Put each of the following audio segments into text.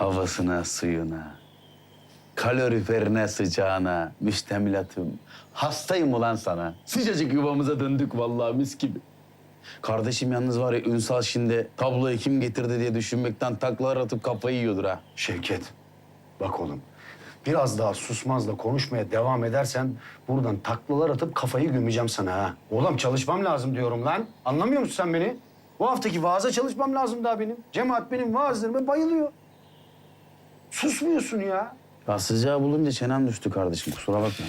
Havasına, suyuna, kaloriferine, sıcağına, müştemilatım. Hastayım ulan sana. Sıcacık yuvamıza döndük vallahi mis gibi. Kardeşim yalnız var ya Ünsal şimdi tabloyu kim getirdi diye düşünmekten taklalar atıp kafayı yiyordur ha. Şevket, bak oğlum. Biraz daha susmaz da konuşmaya devam edersen buradan taklalar atıp kafayı gömeceğim sana ha. Oğlum çalışmam lazım diyorum lan. Anlamıyor musun sen beni? Bu haftaki vaaza çalışmam lazım daha benim. Cemaat benim vaazlarıma bayılıyor. Susmuyorsun ya. Ya sıcağı bulunca çenem düştü kardeşim kusura bakma.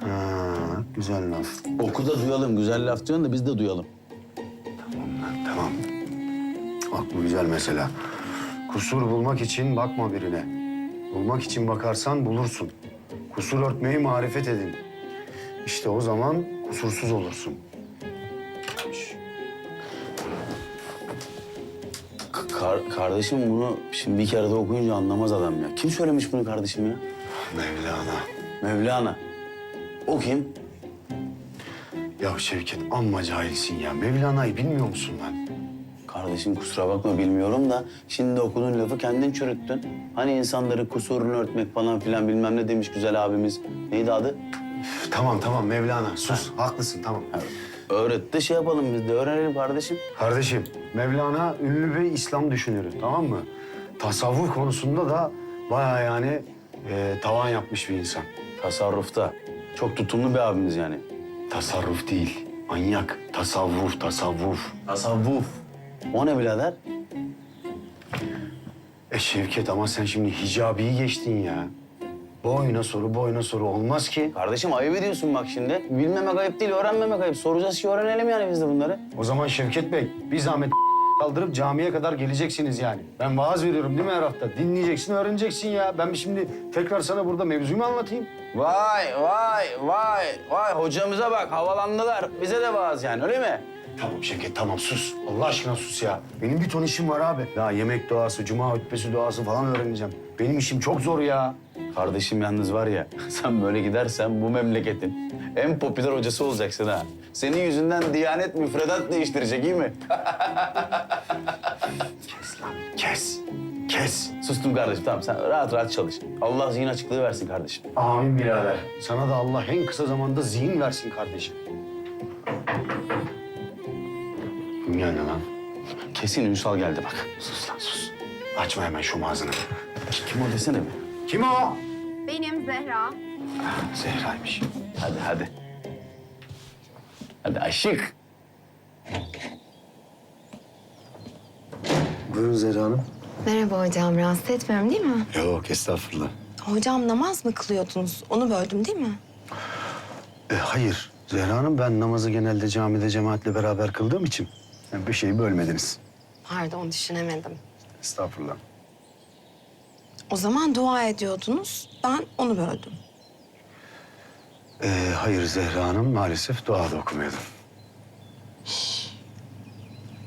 Ha, güzel laf. Oku da duyalım güzel laf diyorsun da biz de duyalım. Tamam. Bak bu güzel mesela. Kusur bulmak için bakma birine. Bulmak için bakarsan bulursun. Kusur örtmeyi marifet edin. İşte o zaman kusursuz olursun. Kar- kardeşim bunu şimdi bir kere de okuyunca anlamaz adam ya. Kim söylemiş bunu kardeşim ya? Mevlana. Mevlana. O kim? Ya Şevket amma cahilsin ya. Mevlana'yı bilmiyor musun lan? Kardeşim kusura bakma bilmiyorum da şimdi okuduğun lafı kendin çürüttün. Hani insanları kusurunu örtmek falan filan bilmem ne demiş güzel abimiz. Neydi adı? Üf, tamam tamam Mevlana sus. Haklısın tamam. Ha, Öğretti şey yapalım biz de öğrenelim kardeşim. Kardeşim Mevlana ünlü bir İslam düşünürü tamam mı? Tasavvuf konusunda da bayağı yani e, tavan yapmış bir insan. Tasarrufta. Çok tutumlu bir abimiz yani. Tasarruf değil, manyak. Tasavvuf, tasavvuf. Tasavvuf. O ne birader? E Şevket ama sen şimdi hicabiyi geçtin ya. Boyuna soru, boyuna soru olmaz ki. Kardeşim ayıp ediyorsun bak şimdi. Bilmemek ayıp değil, öğrenmemek ayıp. Soracağız ki öğrenelim yani biz de bunları. O zaman Şevket Bey, bir zahmet kaldırıp camiye kadar geleceksiniz yani. Ben vaaz veriyorum değil mi her hafta? Dinleyeceksin, öğreneceksin ya. Ben şimdi tekrar sana burada mevzuyu mu anlatayım? Vay vay vay vay hocamıza bak havalandılar. Bize de vaaz yani öyle mi? Tamam Şevket, tamam sus. Allah aşkına sus ya. Benim bir ton işim var abi. Ya yemek duası, cuma hutbesi duası falan öğreneceğim. Benim işim çok zor ya. Kardeşim yalnız var ya sen böyle gidersen bu memleketin en popüler hocası olacaksın ha. Senin yüzünden Diyanet müfredat değiştirecek iyi mi? Kes lan, kes. Kes. Sustum kardeşim tamam sen rahat rahat çalış. Allah zihin açıklığı versin kardeşim. Amin birader. Sana da Allah en kısa zamanda zihin versin kardeşim. Geldi lan? Kesin Ünsal geldi bak. Sus lan sus. Açma hemen şu ağzını. Kim o desene bir. Kim o? Benim Zehra. Zehra'ymış. Hadi hadi. Hadi aşık. Buyurun Zehra Hanım. Merhaba hocam, rahatsız etmiyorum değil mi? Yok estağfurullah. Hocam namaz mı kılıyordunuz? Onu böldüm değil mi? E, hayır Zehra Hanım ben namazı genelde camide cemaatle beraber kıldığım için yani bir şeyi bölmediniz. Pardon, düşünemedim. Estağfurullah. O zaman dua ediyordunuz, ben onu böldüm. E, hayır Zehra Hanım maalesef dua da okumuyordum.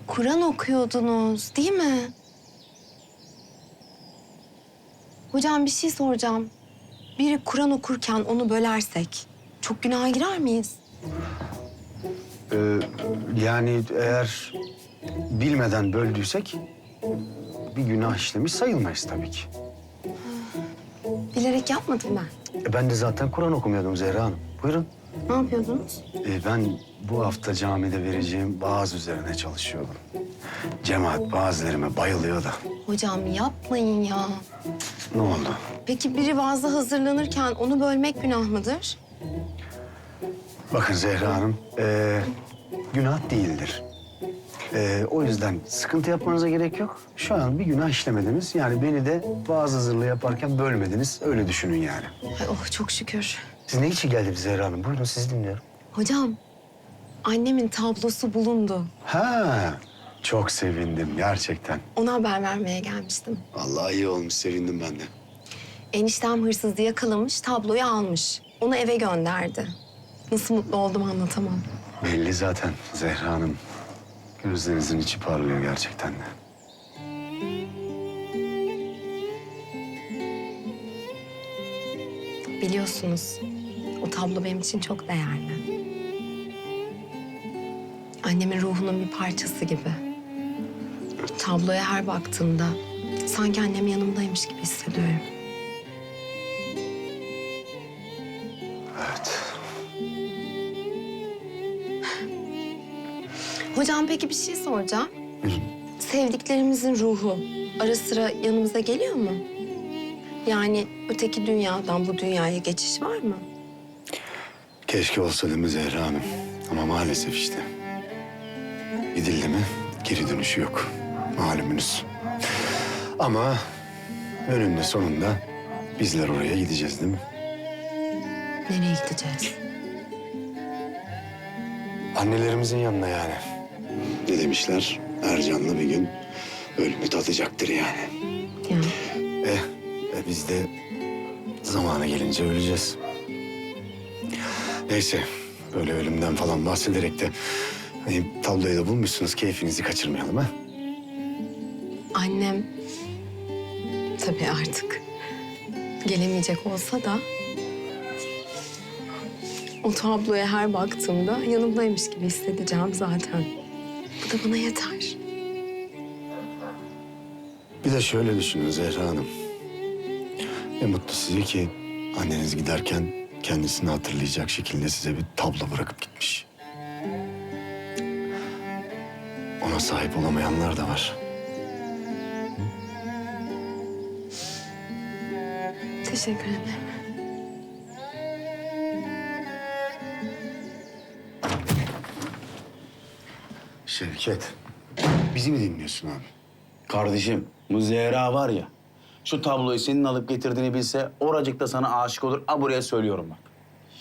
Kur'an okuyordunuz, değil mi? Hocam bir şey soracağım. Biri Kur'an okurken onu bölersek çok günaha girer miyiz? E, yani eğer bilmeden böldüysek bir günah işlemiş sayılmayız tabii ki. Bilerek yapmadım ben. E, ben de zaten Kur'an okumuyordum Zehra Hanım. Buyurun. Ne yapıyordunuz? E, ben bu hafta camide vereceğim vaaz üzerine çalışıyordum. Cemaat vaazlarıma bayılıyor da. Hocam yapmayın ya. Ne oldu? Peki biri vaazda hazırlanırken onu bölmek günah mıdır? Bakın Zehra Hanım, e, günah değildir. E, o yüzden sıkıntı yapmanıza gerek yok. Şu an bir günah işlemediniz. Yani beni de vaaz hazırlığı yaparken bölmediniz. Öyle düşünün yani. Ay, oh çok şükür. Siz ne için geldiniz Zehra Hanım? Buyurun sizi dinliyorum. Hocam, annemin tablosu bulundu. Ha, çok sevindim gerçekten. Ona haber vermeye gelmiştim. Vallahi iyi olmuş, sevindim ben de. Eniştem hırsızı yakalamış, tabloyu almış. Onu eve gönderdi. Nasıl mutlu oldum anlatamam. Belli zaten Zehra Hanım. Gözlerinizin içi parlıyor gerçekten de. Biliyorsunuz, o tablo benim için çok değerli. Annemin ruhunun bir parçası gibi. Tabloya her baktığımda sanki annem yanımdaymış gibi hissediyorum. Hocam peki bir şey soracağım. Sevdiklerimizin ruhu ara sıra yanımıza geliyor mu? Yani öteki dünyadan bu dünyaya geçiş var mı? Keşke olsa değil mi Zehra Hanım? Ama maalesef işte. Gidildi mi geri dönüşü yok. Malumunuz. Ama önünde sonunda bizler oraya gideceğiz değil mi? Nereye gideceğiz? Annelerimizin yanına yani. Ne demişler? Ercan'la bir gün ölümü tadacaktır yani. Yani E, e biz de zamanı gelince öleceğiz. Neyse, böyle ölümden falan bahsederek de... Hani tabloyu da bulmuşsunuz, keyfinizi kaçırmayalım ha. annem tabii artık gelemeyecek olsa da o tabloya her baktığımda yanımdaymış gibi hissedeceğim zaten. Bu da bana yeter. Bir de şöyle düşünün Zehra Hanım. Ne mutlu size ki anneniz giderken kendisini hatırlayacak şekilde size bir tablo bırakıp gitmiş. Ona sahip olamayanlar da var. Teşekkür ederim. Şevket, bizi mi dinliyorsun abi? Kardeşim bu Zehra var ya. Şu tabloyu senin alıp getirdiğini bilse oracıkta sana aşık olur. A buraya söylüyorum bak.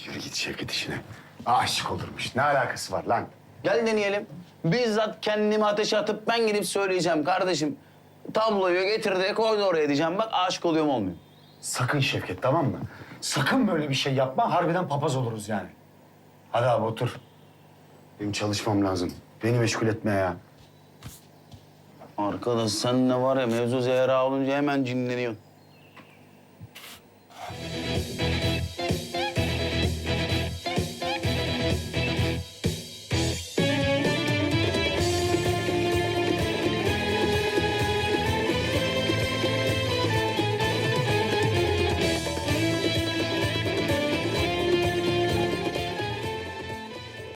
Yürü git Şevket işine. Aşık olurmuş. Ne alakası var lan? Gel deneyelim. Bizzat kendimi ateşe atıp ben gidip söyleyeceğim kardeşim. Tabloyu getirdi koydu oraya diyeceğim. Bak aşık oluyor mu olmuyor? Sakın Şevket tamam mı? Sakın böyle bir şey yapma. Harbiden papaz oluruz yani. Hadi abi otur. Benim çalışmam lazım. Beni meşgul etme ya. Arkadaş sen ne var ya mevzu Zehra olunca hemen cinleniyorsun.